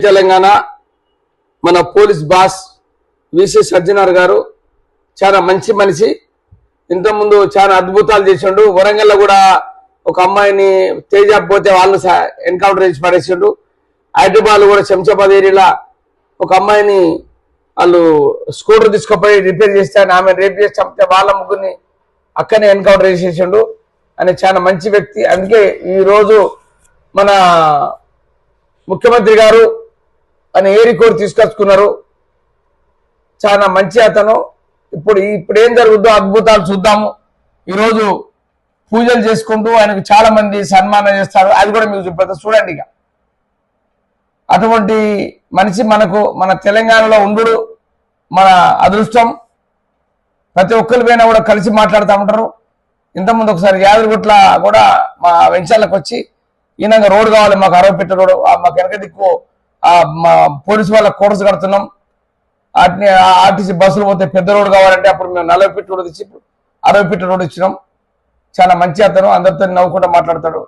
తెలంగాణ మన police boss VC Sajjanar గారు చాలా మంచి మనిషి. ఇంతకుముందు చాలా అద్భుతాలు చేసిండు. వరంగల్లో కూడా ఒక అమ్మాయిని తేజ పోతే వాళ్ళు ఎన్కౌంటర్ చేసి పడేసిండు. హైదరాబాద్ కూడా శంషాబాద్ ఏరియాలో ఒక అమ్మాయిని వాళ్ళు స్కూటర్ తీసుకుపోయి రిపేర్ చేస్తే ఆమె రేపు చేసి చంపితే వాళ్ళ ముగ్గురిని అక్కనే ఎన్కౌంటర్ చేసేసిండు. అని చాలా మంచి వ్యక్తి. అందుకే ఈరోజు మన ముఖ్యమంత్రి గారు అని ఏరికోరు తీసుకొచ్చుకున్నారు? చాలా మంచి అతను. ఇప్పుడు ఇప్పుడు ఏం జరుగుతుందో అద్భుతాలు చూద్దాము. ఈరోజు పూజలు చేసుకుంటూ ఆయనకు చాలా మంది సన్మానం చేస్తారు. అది కూడా మీకు చూపెడతా చూడండి ఇక. అటువంటి మనిషి మనకు మన తెలంగాణలో ఉండు మన అదృష్టం. ప్రతి ఒక్కరి పైన కూడా కలిసి మాట్లాడుతూ ఉంటారు. ఇంతకుముందు ఒకసారి యాదగిరిగుట్ల కూడా మా వెంచాలకు వచ్చి ఈయన రోడ్డు కావాలి మాకు అరవపెట్ట రోడ్డు మాకు వెనక దిక్కు పోలీసు వాళ్ళ కోర్స్ కడుతున్నాం. వాటిని ఆర్టీసీ బస్సులు పోతే పెద్ద రోడ్డు కావాలంటే అప్పుడు మేము నలభై ఫీట్ రోడ్డు ఇచ్చి అరవై ఫీట్ రోడ్డు ఇచ్చినాం. చాలా మంచి అతను అందరితో నవ్వుకుంటూ మాట్లాడతాడు.